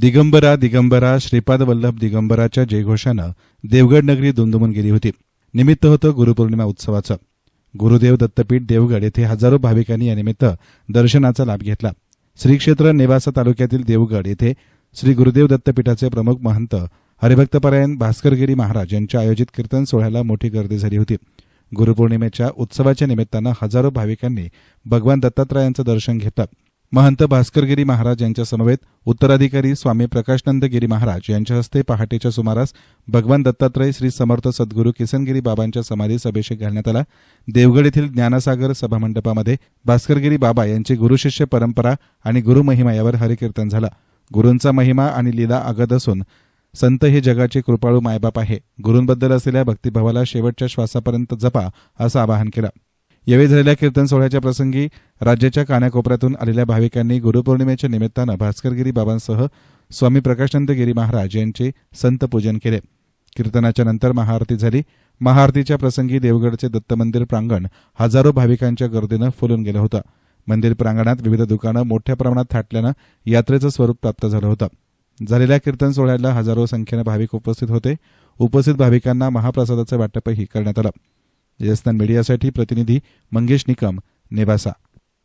दिगंबरा दिगंबरा श्रीपाद वल्लभ दिगंबराच्या जयघोषानं देवगड नगरी दुमदुमून गेली होती. निमित्त होतं गुरुपौर्णिमा उत्सवाचं. गुरुदेव दत्तपीठ देवगड येथे हजारो भाविकांनी यानिमित्त दर्शनाचा लाभ घेतला. श्री क्षेत्र नेवासा तालुक्यातील देवगड येथे श्री गुरुदेव दत्तपीठाचे प्रमुख महंत हरिभक्तपरायण भास्करगिरी महाराज यांच्या आयोजित कीर्तन सोहळ्याला मोठी गर्दी झाली होती. गुरुपौर्णिमेच्या उत्सवाच्या निमित्तानं हजारो भाविकांनी भगवान दत्तात्रयांचं दर्शन घेतलं. महंत भास्करगिरी महाराज यांच्या समवेत उत्तराधिकारी स्वामी प्रकाशनंद गिरी महाराज यांच्या हस्ते पहाटेच्या सुमारास भगवान दत्तात्रय श्री समर्थ सद्गुरू किसनगिरी बाबांच्या समाधीस अभिषेक घालण्यात आला. देवगड येथील ज्ञानसागर सभामंडपामध्ये भास्करगिरी बाबा यांची गुरुशिष्य परंपरा आणि गुरुमहिमा यावर हरिकीर्तन झालं. गुरूंचा महिमा आणि लीला अगद असून संत हे जगाचे कृपाळू मायबाप आहे. गुरूंबद्दल असलेल्या भक्तिभावाला शेवटच्या श्वासापर्यंत जपा असं आवाहन केलं. यावेळी झालेल्या कीर्तन सोहळ्याच्या प्रसंगी राज्याच्या कानाकोपऱ्यातून आलेल्या भाविकांनी गुरुपौर्णिमेच्या निमित्तानं भास्करगिरी बाबांसह स्वामी प्रकाशनंद गिरी महाराज यांचे संत पूजन केले. कीर्तनाच्या नंतर महाआरती झाली. महाआरतीच्या प्रसंगी देवगडचे दत्त मंदिर प्रांगण हजारो भाविकांच्या गर्दीनं फुलून गेलं होतं. मंदिर प्रांगणात विविध दुकानं मोठ्या प्रमाणात थाटल्यानं यात्रेचं स्वरूप प्राप्त झालं होतं. झालेल्या कीर्तन सोहळ्याला हजारो संख्येनं भाविक उपस्थित होते. उपस्थित भाविकांना महाप्रसादाचं वाटपही करण्यात आलं. राजस्थान मीडियासाठी प्रतिनिधी मंगेश निकम नेवासा.